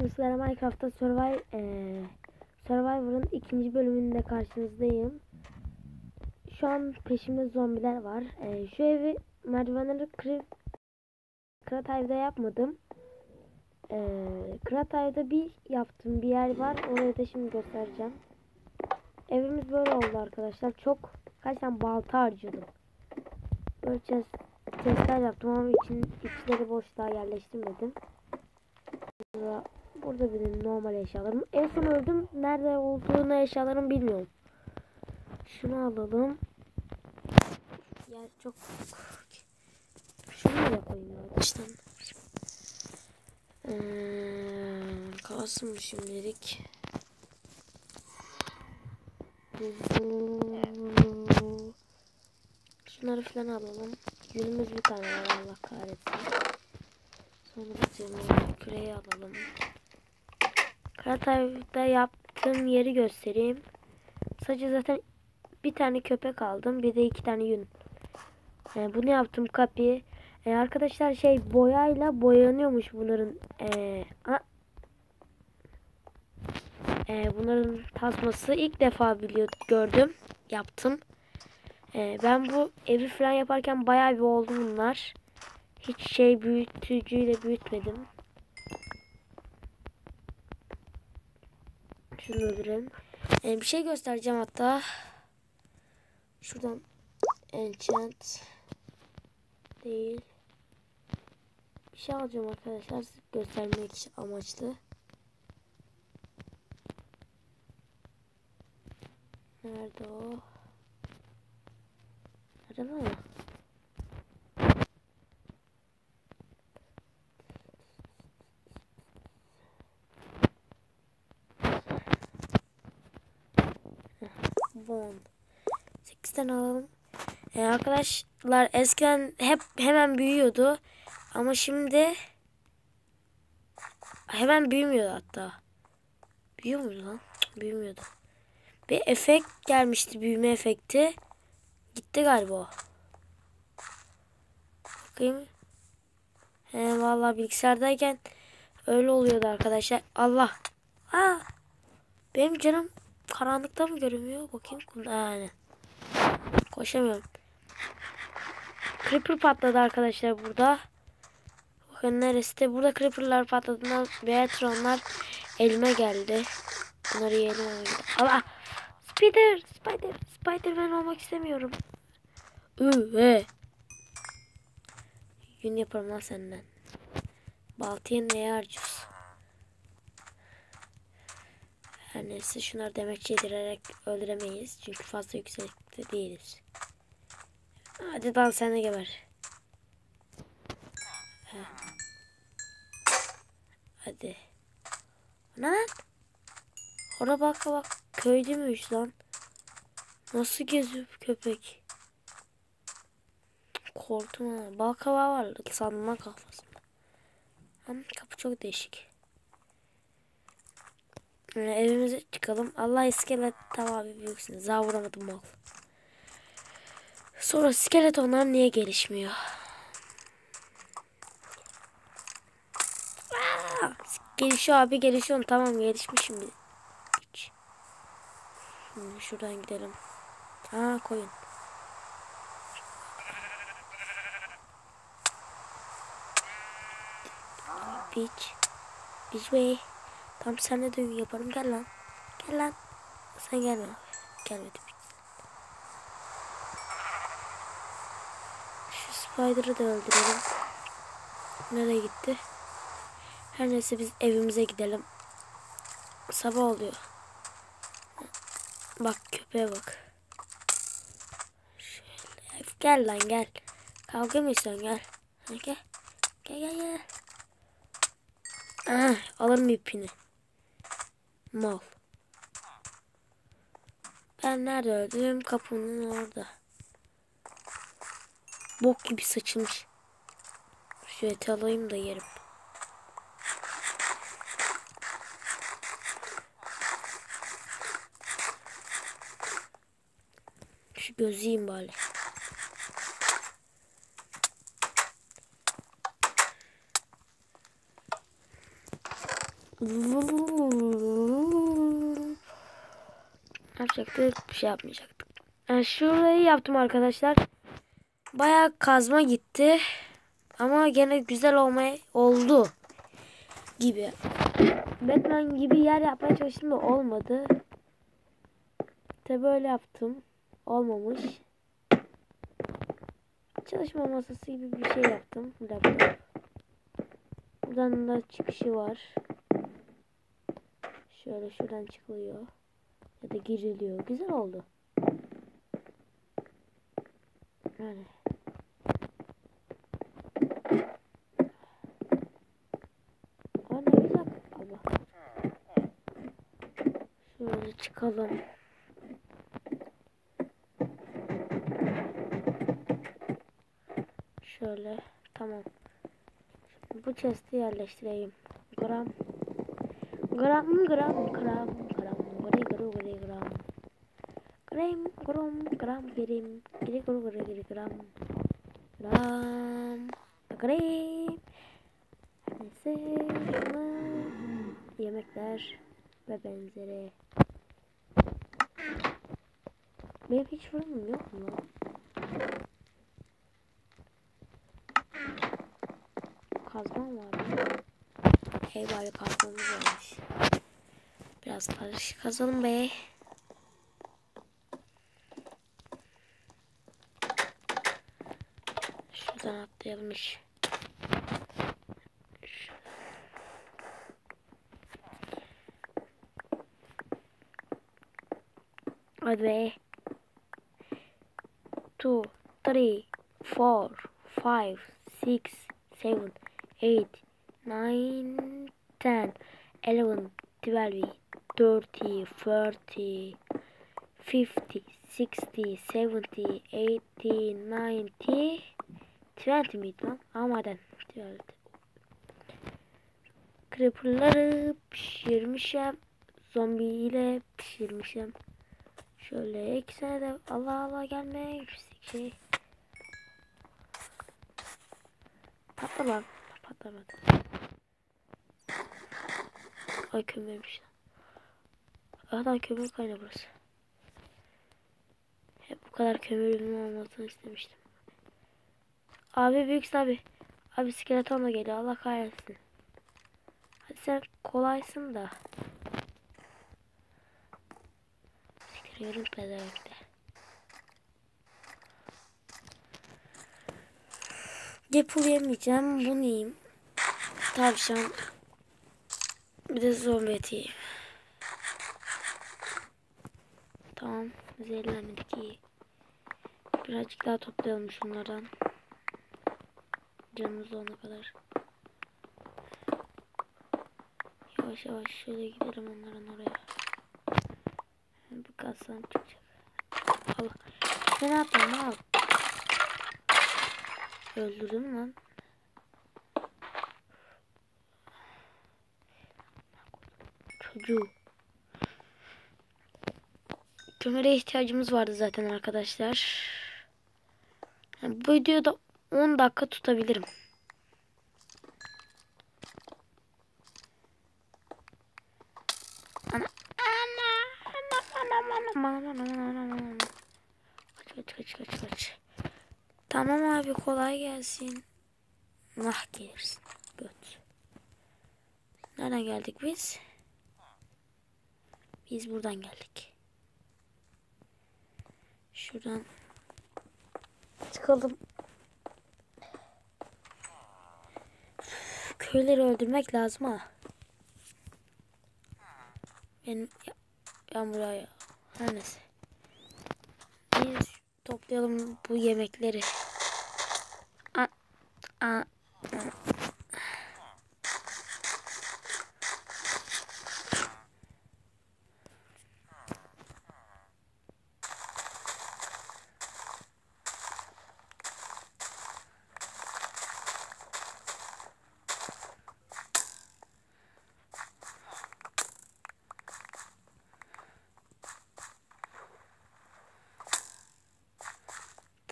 Sizlere Minecraft'ta Survive, eee Survivor'ın ikinci bölümünde karşınızdayım. Şu an peşimde zombiler var. Eee, şu evi merdivenleri kırıp Kratay'da yapmadım. Eee Kratay'da bir yaptım bir yer var. Orayı da şimdi göstereceğim. Evimiz böyle oldu arkadaşlar. Çok kaç tane balta harcadım. Böyle chest, chestler yaptım ama için, içleri boş daha yerleştirmedim. Burada, burada benim normal eşyalarım. En son öldüm. Nerede olduğunu eşyalarım bilmiyorum. Şunu alalım. Yer çok Şunu da koyayım ya. İşte. Ee, kalsın şimdilik? Şunları falan alalım. Yünümüz bir tane var Allah kahretsin. Sonra bizim küreği alalım. Karatay'da yaptığım yeri göstereyim. Sadece zaten bir tane köpek aldım. Bir de iki tane yün. Yani bunu yaptım kapıyı. Ee, arkadaşlar şey boyayla boyanıyormuş bunların. Ee, a, ee, bunların tasması ilk defa biliyor gördüm. Yaptım. Ee, ben bu evi falan yaparken bayağı bir oldu bunlar. Hiç şey büyütücüyle büyütmedim. Şunu öldürelim. Ee, bir şey göstereceğim hatta. Şuradan enchant değil. Bir şey alacağım arkadaşlar. Göstermek amaçlı. Nerede o? Nerede lan? Bon. 8 tane alalım. Ee, arkadaşlar eskiden hep hemen büyüyordu. Ama şimdi hemen büyümüyordu hatta. Büyüyor muydu lan? Büyümüyordu. Bir efekt gelmişti. Büyüme efekti. Gitti galiba. Bakayım. He vallahi bilgisayardayken öyle oluyordu arkadaşlar. Allah. Aa. Benim canım karanlıkta mı görünmüyor? Bakayım. Yani. Koşamıyorum. Creeper patladı arkadaşlar burada. Bakın neresi de burada creeperlar patladığında Beatronlar elime geldi. Bunları yiyelim. Allah. Spider, Spider, Spiderman olmak istemiyorum. Üve. Gün yaparım lan senden. Baltaya neye harcıyorsun? Her neyse şunları demek yedirerek öldüremeyiz. Çünkü fazla yüksekte değiliz. Hadi dal sen de geber. Hadi. Lan. Ona bak bak. Köyde müyüz lan? Nasıl geziyor köpek? Korktum ha. Balkava var sanma kafasında. Ama kapı çok değişik. Ee, evimize çıkalım. Allah iskelet tamam büyüksün. Daha vuramadım mal. Sonra skeletonlar niye gelişmiyor? Aa, gelişiyor abi gelişiyor. Tamam gelişmişim bir. Hiç. Şimdi şuradan gidelim. Aa koyun. Biç. Biç bey. Tam senle düğün yaparım. Gel lan. Gel lan. Sen gelme. Gelmedi. Şu Spider'ı da öldürelim. Nereye gitti? Her neyse biz evimize gidelim. Sabah oluyor. Bak köpeğe bak. Şöyle. Gel lan gel. Kavga mı istiyorsun gel. Gel. Gel gel gel. Ah, alırım ipini. Mal. Ben nerede öldüm? Kapının orada. Bok gibi saçılmış. Şu eti alayım da yerim. Şu gözeyim bari. Ne yapacaktık? Bir şey yapmayacaktık. Yani şurayı yaptım arkadaşlar. Bayağı kazma gitti. Ama gene güzel olmaya oldu. Gibi. Batman gibi yer yapmaya çalıştım da olmadı. İşte böyle yaptım. Olmamış. Çalışma masası gibi bir şey yaptım. Laptop. Buradan da çıkışı var. Şöyle şuradan çıkılıyor. Ya da giriliyor. Güzel oldu. Yani. Aa ne güzel. Allah. Şöyle çıkalım. Şöyle. Tamam. Şimdi bu chest'i yerleştireyim. Gram. Gram gram gram gram gro gre gram. Grem grom gram gerim. Gre gro gre gre gram. Gram. Grem. Neyse. Yemekler ve benzeri. Benim hiç fırınım yok mu lan? Kazmam var. Hey bari kazmamız varmış. Biraz barış kazalım be. Şuradan atlayalım iş. Hadi be. 2, 3, 4, 5, 6, 7, 8, 9, 10, 11, 12, 30, 40, 50, 60, 70, 80, 90, 20 miydi lan? Amaden. Creeper'ları pişirmişim. Zombiyle pişirmişim. Şöyle iki tane de Allah Allah gelme yüksek şey. Patla lan. Patlamadı. Ay kömürmüş. Adam kömür kaynağı burası. Hep bu kadar kömürümün olmasını istemiştim. Abi büyük abi. Abi skeletonla geliyor. Allah kahretsin. Hadi sen kolaysın da. Sikiriyorum pezevenkte. Apple yemeyeceğim. Bunu yiyeyim. Tavşan. Bir de zombi eti yiyeyim. Tamam. Zehirlenmedik iyi. Birazcık daha toplayalım şunlardan. Canımız olana kadar. Yavaş yavaş şöyle gidelim onların oraya. Bir kalsam çıkacak. Allah. Sen ne yaptın yap? Öldürdüm lan. Çocuğu. Kömüre ihtiyacımız vardı zaten arkadaşlar. Yani bu videoda 10 dakika tutabilirim. Ana. Ana. Ana. Ana. Ana. Ana. Ana. Ana. Ana. Kaç kaç kaç kaç. Tamam abi kolay gelsin. Nah gelirsin. Göt. Nereden geldik biz? Biz buradan geldik. Şuradan çıkalım. Köyleri öldürmek lazım ha. Benim ya, yağmur ya. Her neyse. Biz toplayalım bu yemekleri. A, a, a.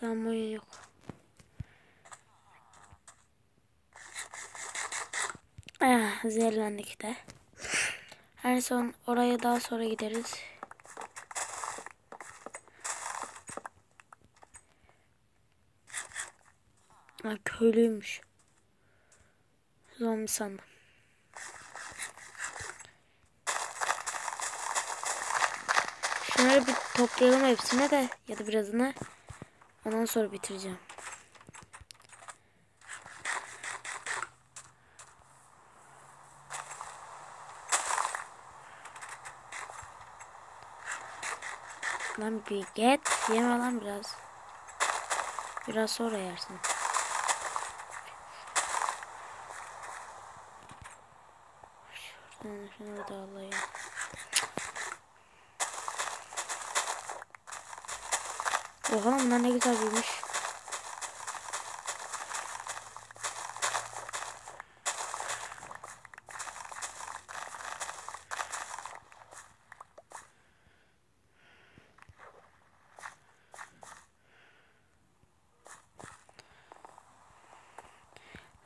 Oyun yok. Ah, zehirlendik de. Her son oraya daha sonra gideriz. Ha, köylüymüş. Zombi sandım. Şunları bir toplayalım hepsine de ya da birazını. Ondan sonra bitireceğim. Lan bir get. Yeme lan biraz. Biraz sonra yersin. Şuradan şunu da alayım. Oha bunlar ne güzel büyümüş.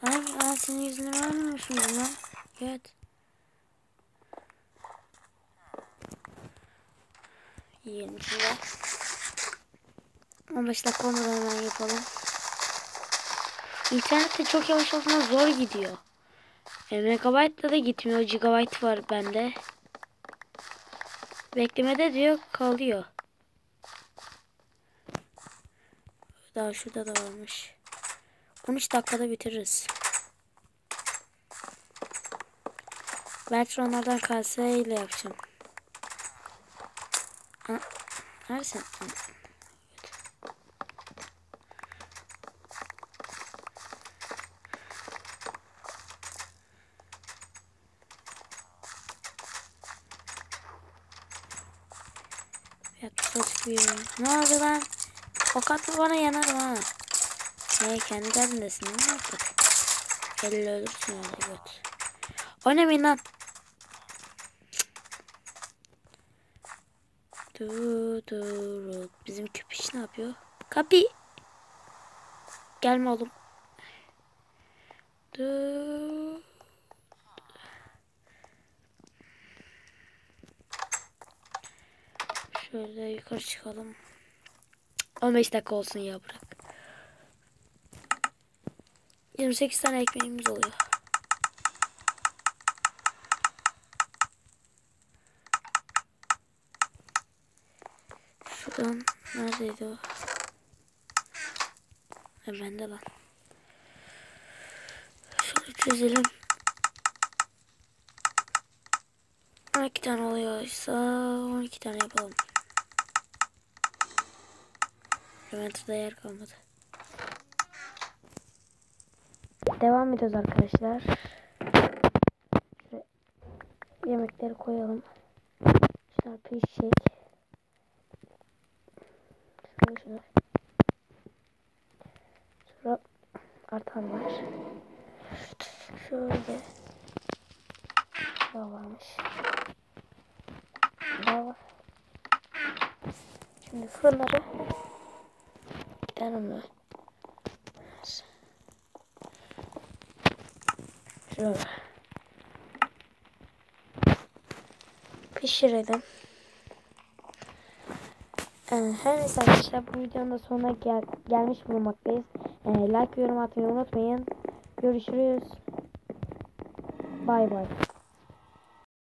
Ben senin yüzünü vermemişim lan. Evet. Yiyelim şimdi. 15 dakika olmadan hemen yapalım. İnternette çok yavaş olduğundan zor gidiyor. E, megabyte'la da gitmiyor. Gigabyte var bende. Beklemede diyor kalıyor. Daha şurada da varmış. 13 dakikada bitiririz. Belki onlardan kaseyle yapacağım. Ha, neredesin? Ha. Ya çok büyüğüm. Ne oldu lan? Ok atma bana yanarım ha. Ne kendi derdindesin mi artık? Elle ölürsün öyle göt. Oynamayın lan. Dur. Bizim köpüş ne yapıyor? Kapı. Gelme oğlum. Dur. Şöyle yukarı çıkalım. 15 dakika olsun ya bırak. 28 tane ekmeğimiz oluyor. Şuradan neredeydi o? Ha bende lan. Şöyle çözelim. 12 tane oluyorsa 12 tane yapalım. Inventory'da yer kalmadı. Devam ediyoruz arkadaşlar. Yemekleri koyalım. Şunlar pişecek. Şöyle şunlar. Sonra artan var. Şöyle. Daha varmış. Daha var. Şimdi fırınları gidelim mi? Şöyle. Pişirelim. Ee, her neyse arkadaşlar bu videonun da sonuna gel gelmiş bulunmaktayız. Ee, like yorum atmayı unutmayın. Görüşürüz. Bay bay.